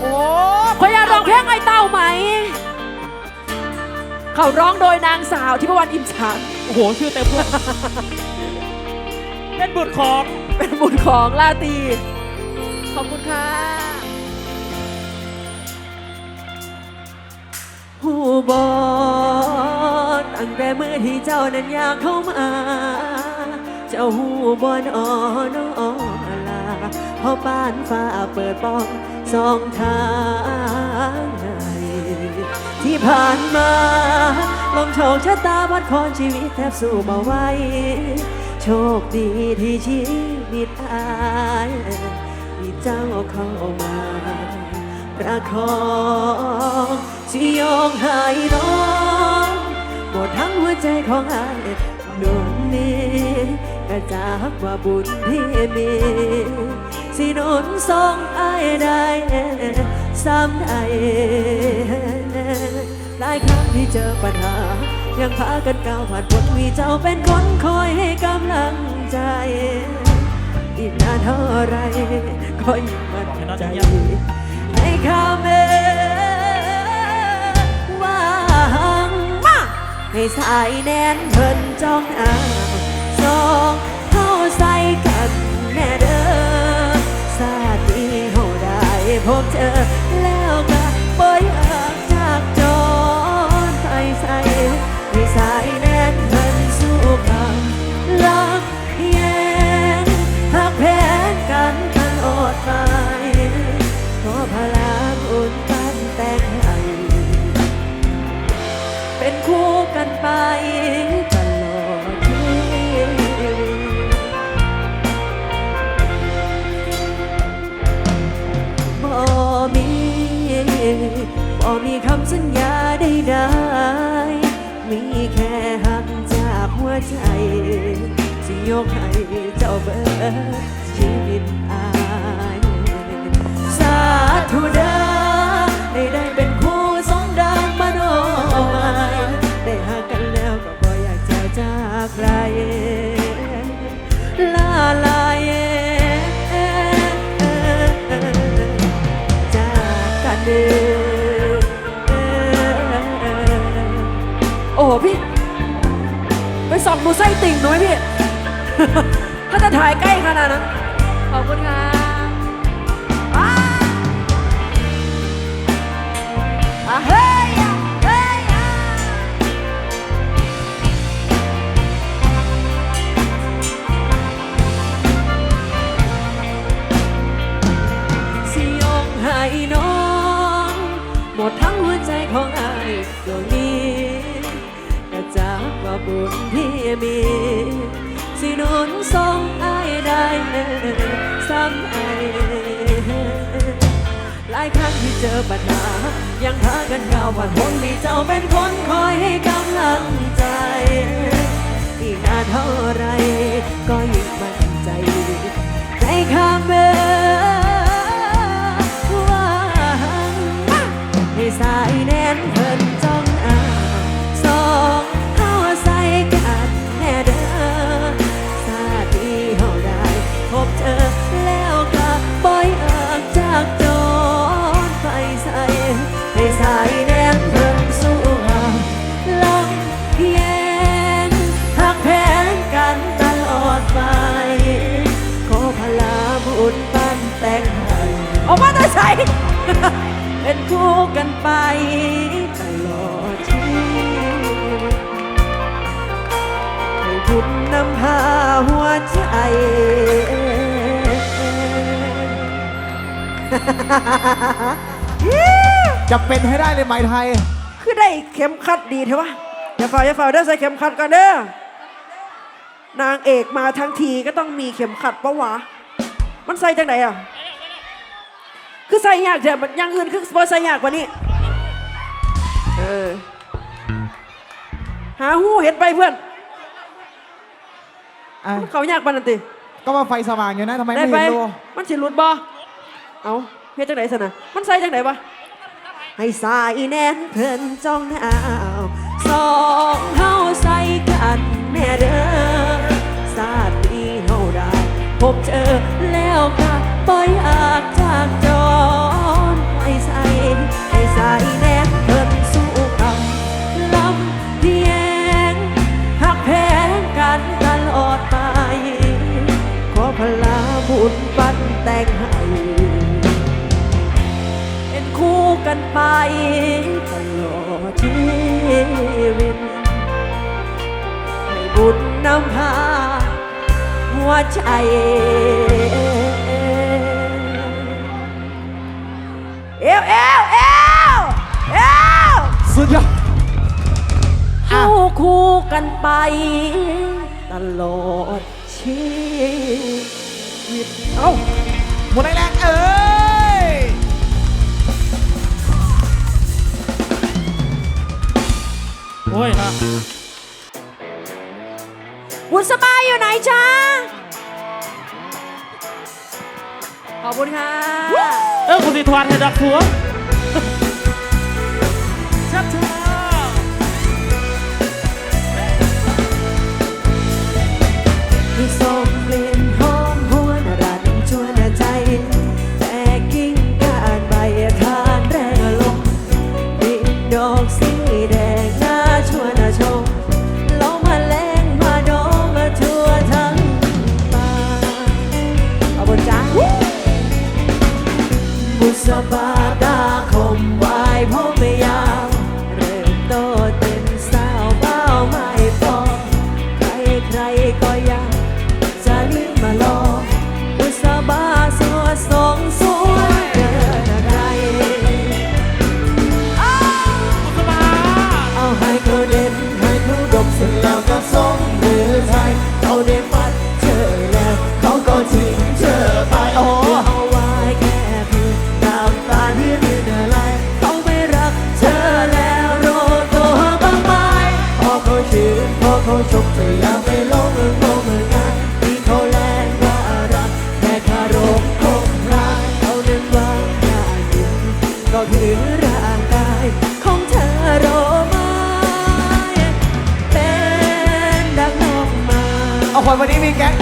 โอ้ขออยากร้องเพลงไอ้เต้าไหม เขาร้องโดยนางสาวที่พวันอิมฉันโอ้โห ชื่อเต็มเลยเป็นบุตรของ เป็นบุญของลาตรีขอบคุณค่ะ หูบอตั้งแต่เมื่อที่เจ้านั้นอยากเข้ามา เจ้าหูบอนอ่อนอลาเพราะบ้านฟ้าเปิดป้อง สองทางให้ที่ผ่านมาลมโชคชะตาวัดคอนชีวิตแทบสู้มาไหวโชคดีที่ชีวิตอายมีเจ้าเข้ามาประคองสิยองหายน้องหมดทั้งหัวใจของอายดวงนี้ก็จากว่าบุญที่มี สิหนุนส่งอายได้ซ้ำใดหลายครั้งที่เจอปัญหา ยังพากันก้าวผ่านพ้นมีเจ้าเป็นคนคอยให้กำลังใจอีกนานเท่าไรก็ยิ่งมั่นใจให้ข้าเมหวังมาให้สายแน่นเพิ่นจ้องอ่างสองเข้าใส่กัน พบเธอแล้ว ไปส่องดูไส้ติ่งหน่อยพี่ ถ้าจะถ่ายใกล้ขนาดนั้น ขอบคุณค่ะ ปัญหา ยังพากันกาวผ่านหนที่เจ้าเป็นคนคอยให้กำลังใจอีกนานเท่าไรก็ยิ่งมั่นใจในคำเบว่ คู่กันไปตลอดชีวิตให้บุญนำพาหัวใจ จะเป็นให้ได้เลยไหมไทย คือได้เข็มขัดดีเถอะวะอย่าฝ่าอย่าฝ่าเด้อใส่เข็มขัดก่อนเด้อนางเอกมาทั้งทีก็ต้องมีเข็มขัดปะวะ มันใส่จังไหนอะ คือใส่ยากแต่อยังอื่นคือบ่ใส่ยากกว่านี้ เออ หาหูเห็นไปเพื่อนอะเขายากปานนันติก็มาไฟสว่างอยู่นะทำไมได้ไม่ไป เห็นดูมันสิหลุดบ่เอาเฮ็ดจังไหนสนะมันใส่จังไหนวะ ให้สายแน่นเพิ่นจ้องหนาวสองเฮาใส่กันแน่เด้อสาดที่เฮาได้ พบเจอแล้วก็ปล่อยอากจากจอ สายแนบเจนสู้กัลำเพียหักแพงกันตลอดไป ขอพลาบุญปันแต่งให้เป็นคู่กันไปตลอดชีวิตให้บุญนำพาหัวใจเอวเอว คู่กันไป ตลอดชีวิตเอ้าหมดแรงเอ้โอ้ยนะบุญสบายอยู่ไหนจ้าขอบคุณค่ะ เออคุณสิทวันเห็ดักผัว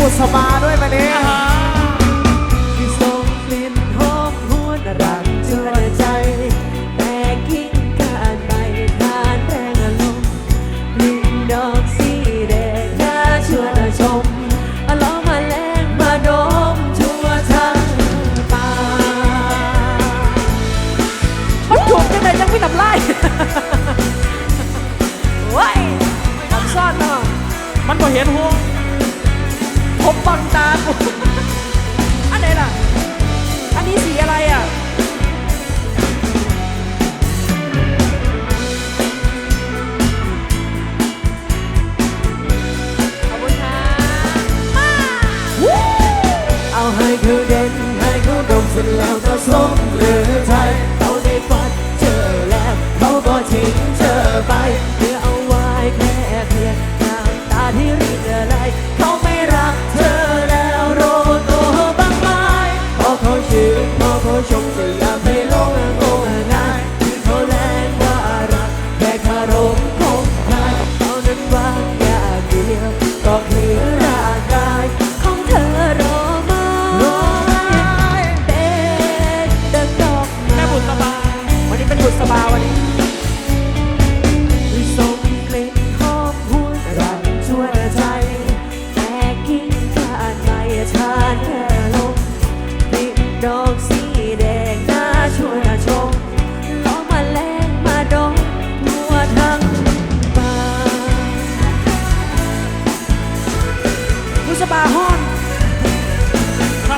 บุสบาด้วยวันนี้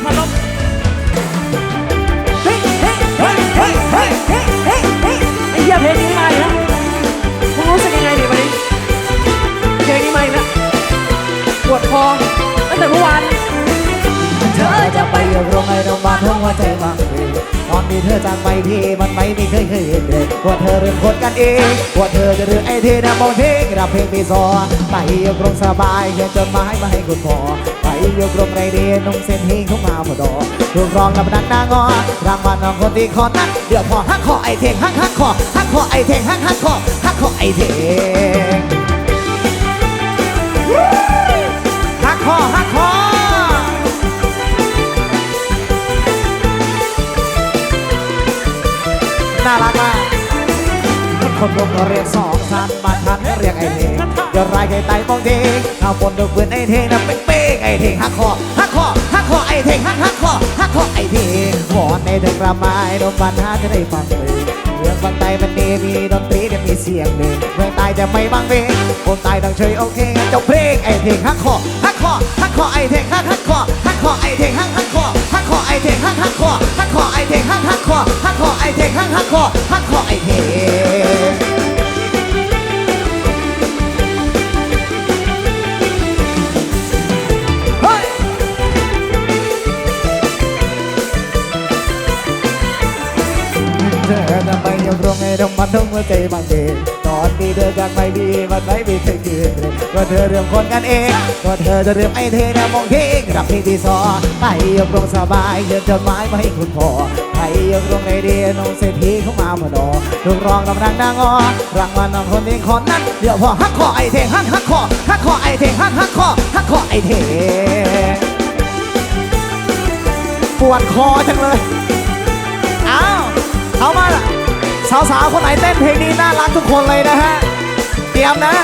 พนมเฮ้ยเฮ้ยเฮ้ยเฮ้ยเฮ้ยเฮ้ยเฮ้ยเฮ้ยไอ้เหี้ยเพลงนี้มาอีกแล้วมึงรู้สึกยังไงดิวันนี้เพลงนี้มาอีกแล้วปวดคอตั้งแต่เมื่อวาน เธอจะไปอยู่โรงไอ้โรงพยาบาลท้องหัวใจบางเวตอนที่เธอจากไปที่มันไม่มีเคยเคยเห็นเลยว่าเธอเรื่องคนกันเองว่าเธอจะเรื่องไอ้เทนะมองเทกระเพลงมีซอไปอยู่กรงสบายเขียนจดหมายมาให้คุณพ่อไป ยิ่ยกรมไรเดียนุ่งเส้นเฮงทุกงมาพอดอกรูปรองกับนังนางอรางวัลน้องคนที่คอนั้กเดี๋ยวพอหักคอไอเทงหักหักคอหักคอไอเทงหักหักคอหักคอไอเทงหักคอหักคอน่ารักมากคนลงเรียนสองชั้นมาทันเรียกไอเทง เดี๋ยวรายไก่ไตมองเทงข้าปนดอกเพื่อนไอ้เทงนะเป๊กเป๊กไอ้เทงหักคอหักคอหักคอไอ้เทงหักหักคอหักคอไอ้เทงหอนในเดินระไม้ดมบันหาจะได้ฟังเพลงเมืองบางไตมันดีมีดนตรีแต่มีเสียงเพลงเมืองตายจะไม่บังเวงคนตายต้องเฉยโอเคเจ้าเพลงไอ้เทงหักคอหักคอหักคอไอ้เทงหักหักคอหักคอไอ้เทงหักหักคอหักคอไอ้เทงหักหักคอหักคอไอ้เทงหักหักคอหักคอไอ้เทงหักหักคอหักคอไอ้เทง ธอทำไมยังตรงไอ้ดมมันต้งหัวใจบางเองตอนนี้เธอจากไม่ดีมันไม่มีใครคืนเลยก็เธอเรื่องคนกันเองก็เธอจะเรื่องไอ้เทนะมองเทงรับเพลงที่สอไปยกลงสบายเดินจดหมายมาให้คุณพ่อไปยกลงในเดียน้องเศรษฐีเข้ามาเมื่อดอลูกรองกำลังนางอรางวัลน้องคนนี้คนนั้นเดี๋ยวพอฮักคอไอ้เทงฮักฮักคอฮักคอไอ้เทงฮักฮักคอฮักคอไอ้เทงปวดคอจังเลย เอามาสาวๆคนไหนเต้นเพลงนี้น่ารักทุกคนเลยนะฮะ เตรียมนะ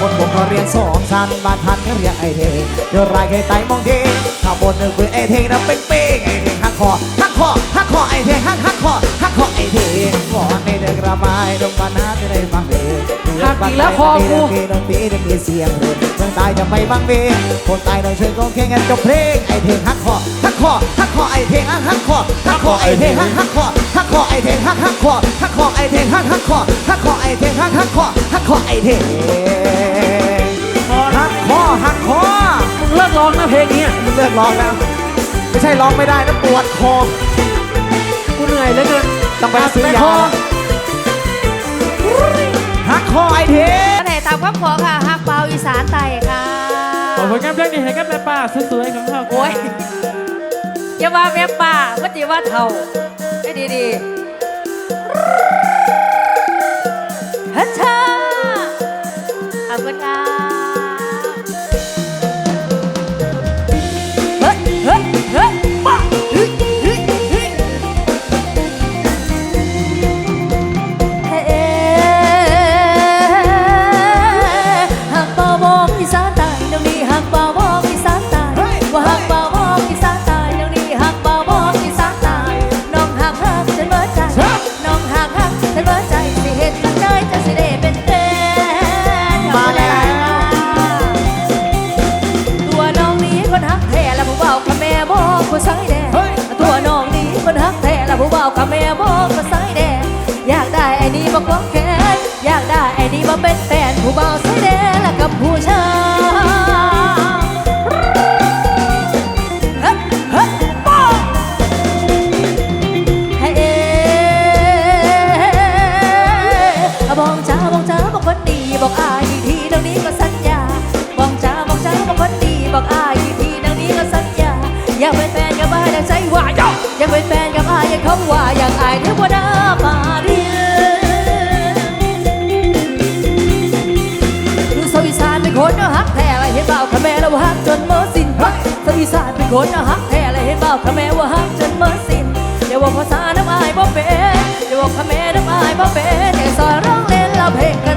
คนผมก็เรียนสองชั้นบ้านพันก็เรียกไอเทงเดี๋ยวรายใครไตมองเทงข้างบนนึกคือไอเทงนะเป้งเป้งไอเทงหักคอหักคอหักคอไอเทงหักหักคอหักคอไอเทงวอนในเดินกระบายดงบานนาจะได้ฟังเพลง หักอีกแล้วคอกูดนตรีจะมีเสียงเรือนเมืองใต้จะไม่บังเวงคนใต้ต้องช่วยกองแข่งกันจบเพลงไอเทงหักคอหักคอหักคอไอเทงหักหักคอหักคอไอเทงหักหักคอหักคอไอเทงหักหักคอหักคอไอเทงหักหักคอหักคอไอเทงหักหักคอหักคอไอเทงหักคอหักคอมึงเลิกร้องนะเพลงนี้มึงเลิกร้องแล้วไม่ใช่ร้องไม่ได้นะปวดคอกูเหนื่อยเหลือเกินต้องไปซื้อแต่ยา คอหักคอไอเทก็ไหนตามคำขอค่ะฮักเปาอีสานไต่ค่ะขอผลงานเพลงนี้ให้กับแม่ป้าสวยๆของเราโอ้ยอย่าว่าแม่ป่าว่าจีว่าเท่าให้ดีดีๆฮัช เป็นแฟนกับอายคำว่าอยากอายเทวดามาเรียนดูสาวอีสานเป็นคนเนาะฮักแท้อะไรเห็นเปล่าขแม่แล้วว่าฮักจนเมื่อสิ้นสาวอีสานเป็นคนเนาะฮักแท้อะไรเห็นเปล่าขแม่ว่าฮักจนเมื่อสิ้นเดี๋ยวว่าภาษาน้ำอายบ่เป็นเดี๋ยวว่าขแม่น้ำอายบ่เป็นแต่ซอยร้องเล่นแล้วเพลง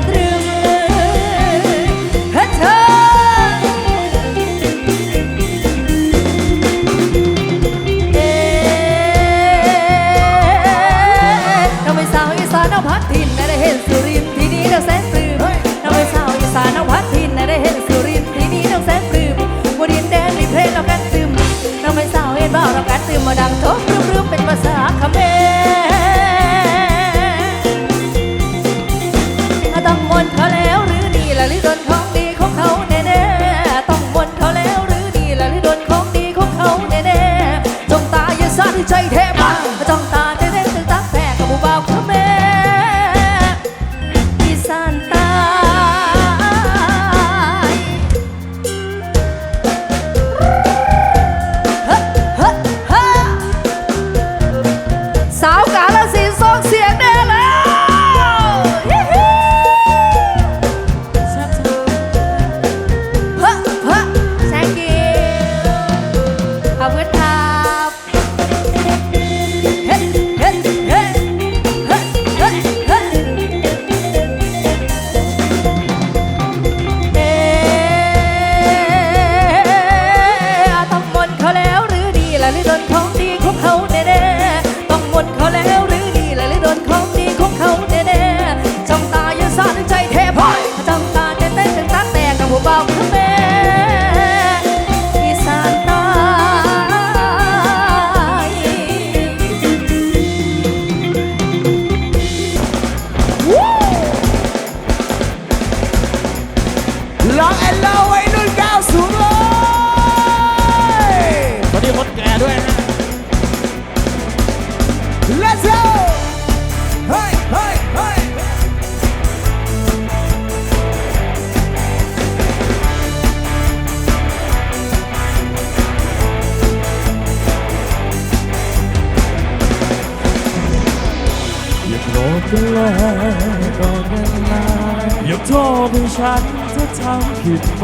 อย่าโทษให้ฉันถ้าทำผิดไป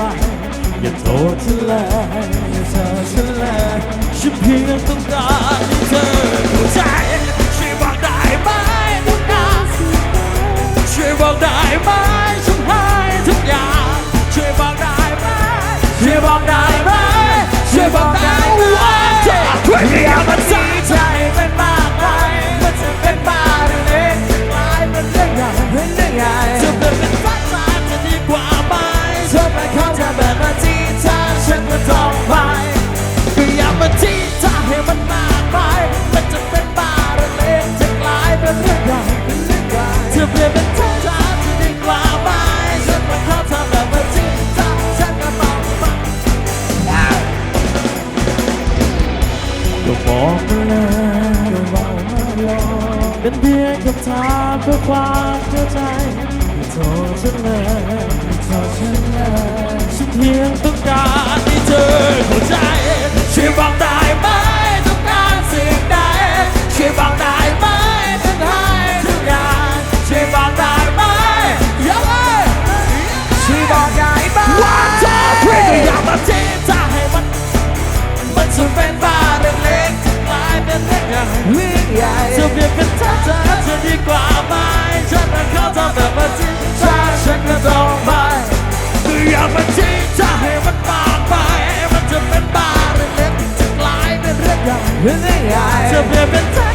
อย่าโทษฉันเลยอย่าโทษฉันเลยฉันเพียงต้องการให้เธอเข้าใจช่วยบอกได้ไหมทุกอย่างช่วยบอกได้ไหมฉันให้ทุกอย่างช่วยบอกได้ไหมช่วยบอกได้ไหมช่วยบอกได้ว่าเจ็บช่วยอย่ามาใจใจเป็นมากไปมันจะเป็นบ้าหรือเล็กกลายเป็นเรื่องใหญ่เป็นเรื่องใหญ่ ก็ต้องไปก็อย่ามาจีทางให้มันมากไปมันจะเป็นบ้าหรือเล็กจะกลายเป็นเรื่องใหญ่เป็นเรื่องใหญ่จะเปลี่ยนเป็นเธอจะดีกว่าไหมฉันไม่เข้าใจแบบมาจีทางฉันก็ต้องไปก็บอกมาเลยก็บอกมาเลยเป็นเพียงคำถามเพื่อความเข้าใจอย่าโทษฉันเลยอย่าโทษฉันเลยฉันเพียงต้องการ ช่วยบอกได้ไหมต้องการสิ่งใดช่วยบอกได้ไหมฉันให้ทุกอย่างช่วยบอกได้ไหมยังไงช่วยบอกได้ไหมว่าเธอเพื่อนก็อยากมาจีบจะให้มัน มันจะเป็นบ้าเรื่องเล็กจะกลายเป็นเรื่องใหญ่เรื่องใหญ่จะเปลี่ยนเป็นเธอจะจะดีกว่าไหมฉันน่ะเข้าใจแบบมาจีบถ้าฉันก็ต้องไปอยากมาจีบ เรื่อ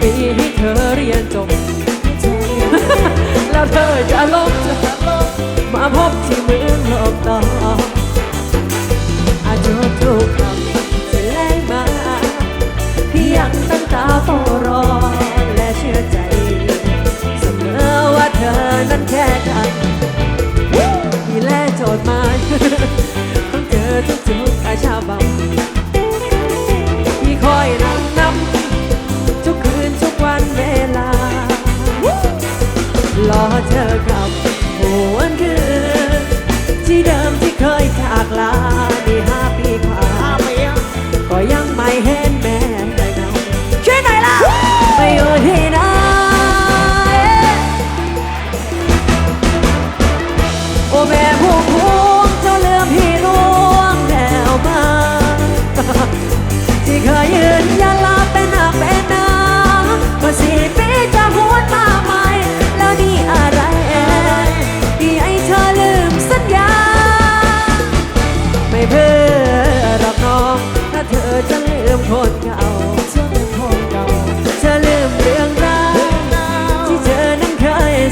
ปีให้เธอเรียนจบ แล้วเธอจะลบมาพบที่เมืองลกต่ออาจจะทุกคำเธอแลงมาพี่ยังตั้งตาเฝ้ารอและเชื่อใจ เสมอว่าเธอนั้นแค่กันพี่แลโจทย์มาของเธอทุกๆอาชาบัง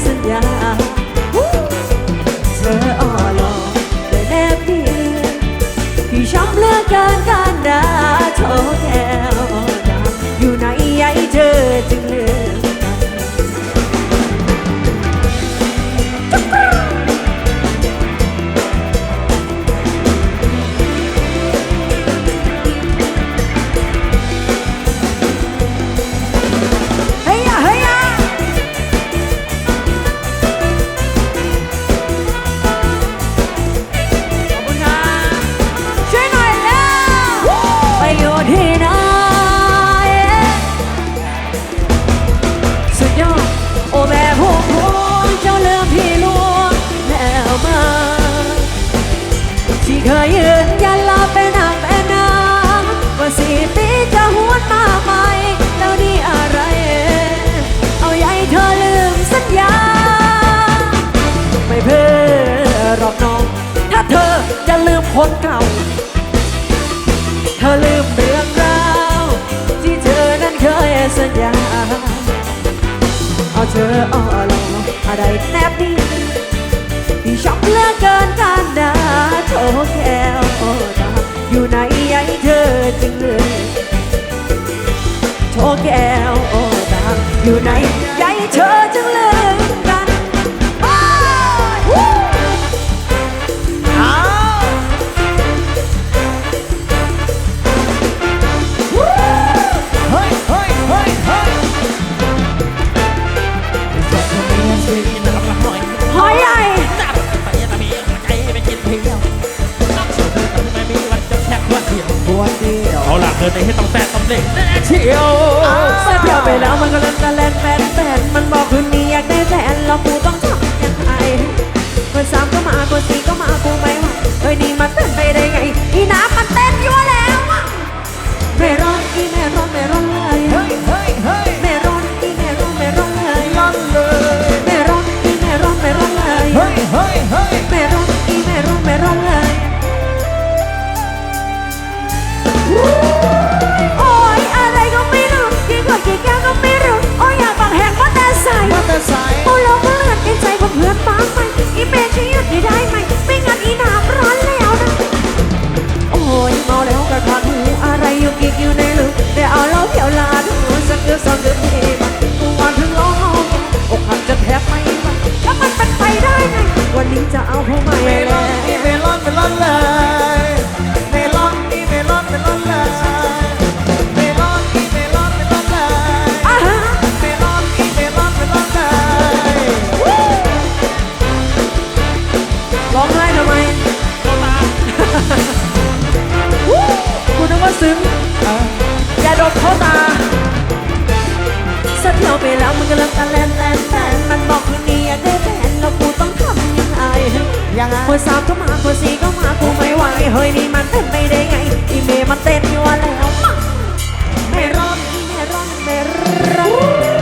สั เธอจะลืมคนเก่า เธอลืมเรื่องราวที่เธอนั้นเคยสัญญา เอาเธออ้อลออะไรแนบดีที่ช็อกเลือกเกินการดาโถแก้วโอ้ดาอยู่ไหนยายเธอจึงเลยโถแก้วโอ้ดาอยู่ไหนยายเธอ เมรอนเมรอนเลยโอ้ยอะไรก็ไม่รู้กี่ขวดกี่แก้วก็ไม่รู้โอ้ยอยากปากแหกว่าแต่ใส่มาแต่สายโอ้เราก็เลือดในใจของเพื่อนบ้างไหมอีเมย์ช่วยหยุดได้ได้ไหมไม่งั้นอีน้ำร้อนแล้วนะโอ้ยเมาแล้วกระทานหูอะไรอยู่กิกอยู่ในลึกแต่เอาเหล้าเขียวลาดูสักเดือนสองเดือนเทมันกูวันถึงร้องเฮาอกหักจะแทบไม่ไหวแล้วมันเป็นไปได้ไง วันนี้จะเอาผู้ใหม่เมลแล้อวนนี่เมลอนเมลอนเลยเมลอนนี่เมลอนเมลอนเลยเมลอนนี่เมลอนเมลอนเลยอะฮะเมลอนนี่เมลอนเมลอนเลยร้องไห้ทำไมกูนึกว่าซึ้งอย่าดมเข้าตาสักเที่ยวไปแล้วมันก็เริ่มตะแลนแลนแลนมันบอกคืนนี้อยากได้แฟนแล้วกูต้องทำ ยังไงคนสาวก็มาคนสีก็มากูไม่ไหวเฮ้ยนี่มันเต้นไม่ได้ไงอีเมมันเต้นอยู่แล้วมไม่ร้อนไม่ร้อนไม่ร้อน